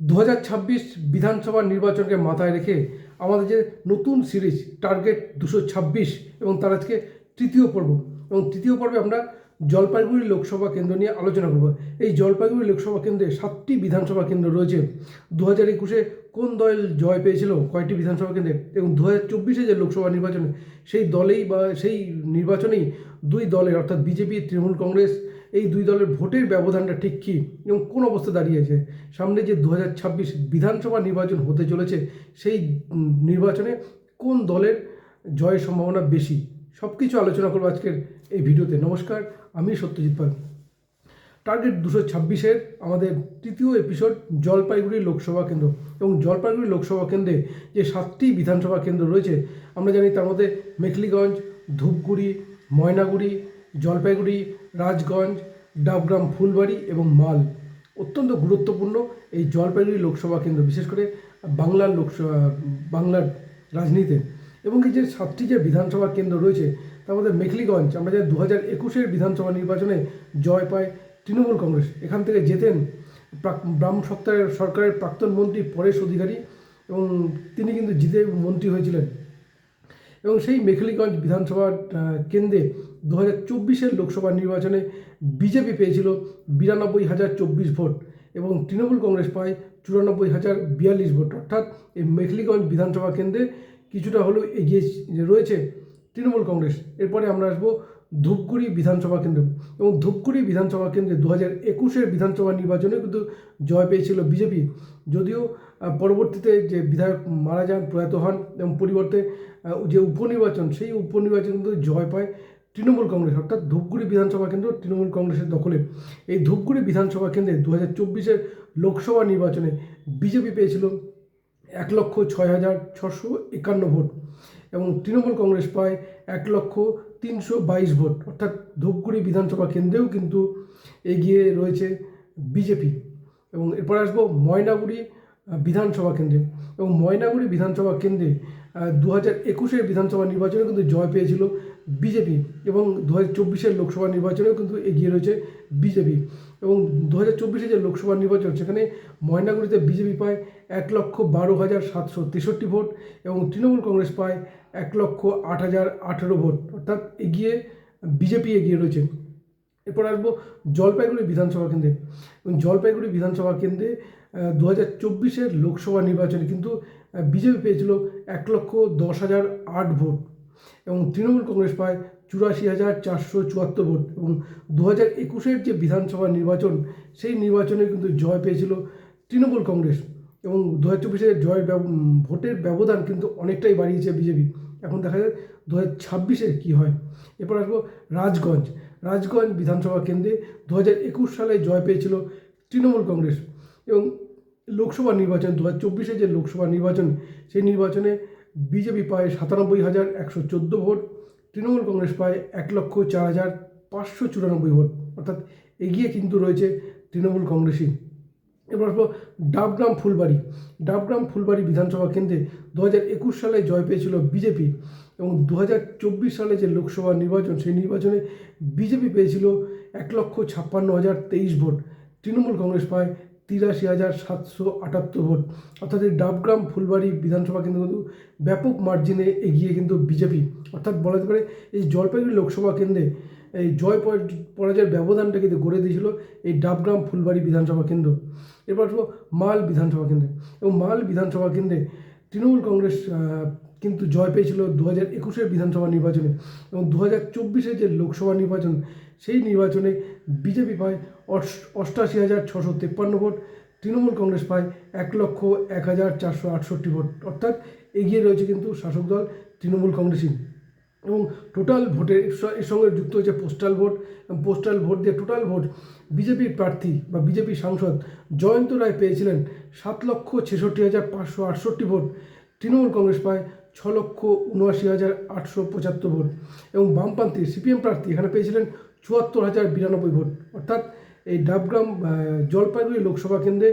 দু হাজার ছাব্বিশ বিধানসভা নির্বাচনকে মাথায় রেখে আমাদের যে নতুন সিরিজ, টার্গেট দুশো ছাব্বিশ এবং তার আজকে তৃতীয় পর্ব এবং তৃতীয় পর্বে আমরা জলপাইগুড়ি লোকসভা কেন্দ্র নিয়ে আলোচনা করব। এই জলপাইগুড়ি লোকসভা কেন্দ্রে সাতটি বিধানসভা কেন্দ্র রয়েছে। দু হাজার একুশে কোন দল জয় পেয়েছিল? কয়টি বিধানসভা কেন্দ্রে? এবং দু হাজার চব্বিশে যে লোকসভা নির্বাচনে সেই দলেই বা সেই নির্বাচনেই দুই দলের, অর্থাৎ বিজেপি, তৃণমূল কংগ্রেস, এই দুই দলের ভোটের ব্যবধানটা ঠিক কী এবং কোন অবস্থা দাঁড়িয়েছে? সামনে যে দু হাজার ছাব্বিশ বিধানসভা নির্বাচন হতে চলেছে, সেই নির্বাচনে কোন দলের জয়ের সম্ভাবনা বেশি? সব কিছু আলোচনা করব আজকের এই ভিডিওতে। নমস্কার, আমি সত্যজিৎ পাল। টার্গেট দুশো ছাব্বিশের আমাদের তৃতীয় এপিসোড জলপাইগুড়ি লোকসভা কেন্দ্র এবং জলপাইগুড়ি লোকসভা কেন্দ্রে যে সাতটি বিধানসভা কেন্দ্র রয়েছে, আমরা জানি তার মধ্যে মেখলিগঞ্জ, ধূপগুড়ি ময়নাগুড়ি, জলপাইগুড়ি, রাজগঞ্জ, ডাবগ্রাম, ফুলবাড়ি এবং মাল। অত্যন্ত গুরুত্বপূর্ণ এই জলপাইগুড়ি লোকসভা কেন্দ্র, বিশেষ করে বাংলার লোকসভা, বাংলার রাজনীতিতে। এবং এই যে সাতটি যে বিধানসভা কেন্দ্র রয়েছে, তার মধ্যে মেখলিগঞ্জ, আমরা জানি দু হাজার একুশের বিধানসভা নির্বাচনে জয় পায় তৃণমূল কংগ্রেস। এখান থেকে জেতেন বাম সত্তারের সরকারের প্রাক্তন মন্ত্রী পরেশ অধিকারী এবং তিনি কিন্তু জিতে মন্ত্রী হয়েছিলেন। এবং সেই মেখলিগঞ্জ বিধানসভা কেন্দ্রে দু হাজার চব্বিশের লোকসভা নির্বাচনে বিজেপি পেয়েছিল বিরানব্বই হাজার চব্বিশ ভোট এবং তৃণমূল কংগ্রেস পায় চুরানব্বই হাজার বিয়াল্লিশ ভোট। অর্থাৎ এই মেখলিগঞ্জ বিধানসভা কেন্দ্রে কিছুটা হলেও এগিয়ে রয়েছে তৃণমূল কংগ্রেস। এরপরে আমরা আসব ধূপগুড়ি বিধানসভা কেন্দ্র। এবং ধূপগুড়ি বিধানসভা কেন্দ্রে দু হাজার একুশের বিধানসভা নির্বাচনে কিন্তু জয় পেয়েছিল বিজেপি। যদিও পরবর্তীতে যে বিধায়ক মারা যান, প্রয়াত হন এবং পরিবর্তে যে উপনির্বাচন, সেই উপনির্বাচন কিন্তু জয় পায় তৃণমূল কংগ্রেস, অর্থাৎ ধূপগুড়ি বিধানসভা কেন্দ্র তৃণমূল কংগ্রেসের দখলে। এই ধূপগুড়ি বিধানসভা কেন্দ্রে দু হাজার চব্বিশের লোকসভা নির্বাচনে বিজেপি পেয়েছিল এক লক্ষ ছয় হাজার ছশো একান্ন ভোট এবং তৃণমূল কংগ্রেস পায় এক লক্ষ তিনশো বাইশ ভোট, অর্থাৎ ধূপগুড়ি বিধানসভা কেন্দ্রেও কিন্তু এগিয়ে রয়েছে বিজেপি। এবং এরপর আসব ময়নাগুড়ি বিধানসভা কেন্দ্রে। এবং ময়নাগুড়ি বিধানসভা কেন্দ্রে দু হাজার একুশের বিধানসভা নির্বাচনে কিন্তু জয় পেয়েছিল বিজেপি। এবং দু হাজার চব্বিশের লোকসভা নির্বাচনেও কিন্তু এগিয়ে রয়েছে বিজেপি। এবং দু হাজার চব্বিশে যে লোকসভা নির্বাচন, সেখানে ময়নাগুড়িতে বিজেপি পায় এক লক্ষ বারো হাজার সাতশো তেষট্টি ভোট এবং তৃণমূল কংগ্রেস পায় এক লক্ষ আট হাজার আঠেরো ভোট। অর্থাৎ এগিয়ে বিজেপি এগিয়ে রয়েছে। এরপর আসব জলপাইগুড়ি বিধানসভা কেন্দ্রে। জলপাইগুড়ি বিধানসভা কেন্দ্রে দু হাজার চব্বিশের লোকসভা নির্বাচনে কিন্তু বিজেপি পেয়েছিল এক লক্ষ দশ হাজার আট ভোট। এবং তৃণমূল কংগ্রেস পায় চুরাশি হাজার চারশো চুয়াত্তর ভোট। এবং দু হাজার একুশের যে বিধানসভা নির্বাচন, সেই নির্বাচনে কিন্তু জয় পেয়েছিল তৃণমূল কংগ্রেস। এবং দু হাজার ব্যব- ভোটের ব্যবধান কিন্তু অনেকটাই বাড়িয়েছে বিজেপি। এখন দেখা যায় দু হাজার ছাব্বিশে কী হয়? এরপর আসব রাজগঞ্জ। রাজগঞ্জ বিধানসভা কেন্দ্রে দু হাজার একুশ সালে জয় পেয়েছিল তৃণমূল কংগ্রেস এবং লোকসভা নির্বাচন, দু হাজার চব্বিশে যে লোকসভা নির্বাচন, সেই নির্বাচনে বিজেপি পায় সাতানব্বই হাজার একশো চোদ্দ ভোট, তৃণমূল কংগ্রেস পায় এক লক্ষ চার হাজার পাঁচশো চুরানব্বই ভোট। অর্থাৎ এগিয়ে কিন্তু রয়েছে তৃণমূল কংগ্রেসই। এবার আসব ডাবগ্রাম ফুলবাড়ি। ডাবগ্রাম ফুলবাড়ি বিধানসভা কেন্দ্রে দু হাজার একুশ সালে জয় পেয়েছিল বিজেপি এবং দু হাজার চব্বিশ সালে যে লোকসভা নির্বাচন, সেই নির্বাচনে বিজেপি পেয়েছিল এক লক্ষ ছাপ্পান্ন হাজার তেইশ ভোট। তৃণমূল কংগ্রেস পায় তিরাশি হাজার সাতশো আটাত্তর ভোট। অর্থাৎ এই ডাবগ্রাম ফুলবাড়ি বিধানসভা কেন্দ্র কিন্তু ব্যাপক মার্জিনে এগিয়ে কিন্তু বিজেপি। অর্থাৎ বলা যেতে পারে এই জলপাইগুড়ি লোকসভা কেন্দ্রে এই জয় পরা- পরাজয়ের ব্যবধানটা কিন্তু গড়ে দিয়েছিল এই ডাবগ্রাম ফুলবাড়ি বিধানসভা কেন্দ্র। এরপর আসব মাল বিধানসভা কেন্দ্রে। এবং মাল বিধানসভা কেন্দ্রে তৃণমূল কংগ্রেস কিন্তু জয় পেয়েছিল দু হাজার একুশের বিধানসভা নির্বাচনে। এবং দু হাজার চব্বিশের যে লোকসভা নির্বাচন, সেই নির্বাচনে বিজেপি পায় অষ্ট- অষ্টাশি হাজার ছশো তেপ্পান্ন ভোট, তৃণমূল কংগ্রেস পায় এক লক্ষ এক হাজার চারশো আটষট্টি ভোট। অর্থাৎ এগিয়ে রয়েছে কিন্তু শাসক দল তৃণমূল কংগ্রেসই। এবং টোটাল ভোটের এর সঙ্গে যুক্ত হয়েছে পোস্টাল ভোট পোস্টাল ভোট দিয়ে টোটাল ভোট বিজেপির প্রার্থী বা বিজেপি সাংসদ জয়ন্ত রায় পেয়েছিলেন সাত লক্ষ ছেষট্টি হাজার পাঁচশো আটষট্টি ভোট। তৃণমূল কংগ্রেস পায় ছ লক্ষ উনআশি হাজার আটশো পঁচাত্তর ভোট এবং বামপন্থী সিপিএম প্রার্থী এখানে পেয়েছিলেন চুয়াত্তর হাজার বিরানব্বই ভোট। অর্থাৎ এই ডাবগ্রাম জলপাইগুড়ি লোকসভা কেন্দ্রে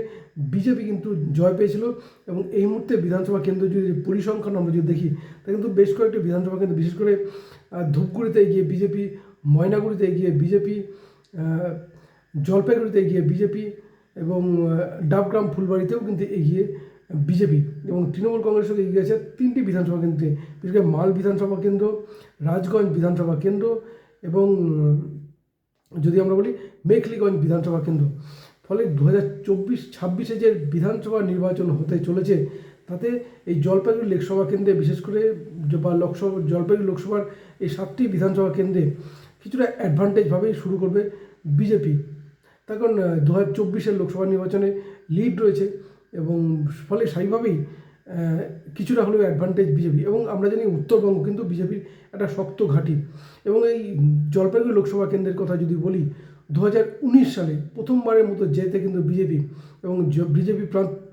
বিজেপি কিন্তু জয় পেয়েছিল এবং এই মুহূর্তে বিধানসভা কেন্দ্র যদি পরিসংখ্যান আমরা যদি দেখি, তা কিন্তু বেশ কয়েকটি বিধানসভা কেন্দ্র, বিশেষ করে ধূপগুড়িতে গিয়ে বিজেপি, ময়নাগুড়িতে গিয়ে বিজেপি জলপাইগুড়িতে গিয়ে বিজেপি এবং ডাবগ্রাম ফুলবাড়িতেও কিন্তু এগিয়ে বিজেপি এবং তৃণমূল কংগ্রেসও এগিয়ে আছে তিনটি বিধানসভা কেন্দ্রে, বিশেষ করে মাল বিধানসভা কেন্দ্র, রাজগঞ্জ বিধানসভা কেন্দ্র এবং যদি আমরা বলি মেখলিগঞ্জ বিধানসভা কেন্দ্র, ফলে দু হাজার চব্বিশ, ছাব্বিশে যে বিধানসভা নির্বাচন হতে চলেছে, তাতে এই জলপাইগুড়ি লোকসভা কেন্দ্রে, বিশেষ করে বা লোকসভা, জলপাইগুড়ি লোকসভার এই সাতটি বিধানসভা কেন্দ্রে কিছুটা অ্যাডভান্টেজভাবেই শুরু করবে বিজেপি। তার কারণ দু হাজার চব্বিশের লোকসভা নির্বাচনে লিড রয়েছে এবং ফলে স্বাভাবিকভাবেই কিছুটা হলেও অ্যাডভান্টেজ বিজেপি। এবং আমরা জানি উত্তরবঙ্গ কিন্তু বিজেপির একটা শক্ত ঘাঁটি। এবং এই জলপাইগুড়ি লোকসভা কেন্দ্রের কথা যদি বলি দু হাজার উনিশ সালে প্রথমবারের মতো জেতে কিন্তু বিজেপি এবং বিজেপি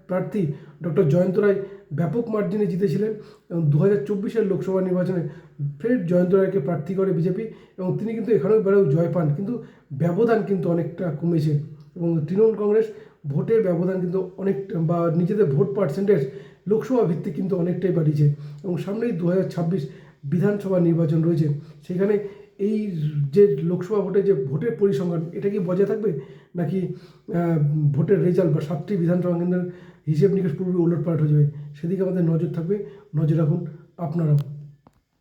প্রার্থী ডক্টর জয়ন্ত রায় ব্যাপক মার্জিনে জিতেছিলেন এবং দু হাজার চব্বিশের লোকসভা নির্বাচনে ফের জয়ন্ত রায়কে প্রার্থী করে বিজেপি এবং তিনি কিন্তু এখানেও বেড়েও জয় পান। কিন্তু ব্যবধান কিন্তু অনেকটা কমেছে এবং তৃণমূল কংগ্রেস ভোটের ব্যবধান কিন্তু অনেকটা বা নিজেদের ভোট পার্সেন্টেজ লোকসভা ভিত্তিক কিন্তু অনেকটাই বাড়িয়েছে এবং সামনেই দু হাজার ছাব্বিশ বিধানসভা নির্বাচন রয়েছে। সেখানে এই যে লোকসভা ভোটে যে ভোটের পরিসংখ্যান, এটা কি বজায় থাকবে? নাকি ভোটের রেজাল্ট বা সাতটি বিধানসভা কেন্দ্রের হিসেব নিকেশ পুরোপুরি ওলটপালট হয়ে যাবে? সেদিকে আমাদের নজর থাকবে। নজর রাখুন আপনারাও।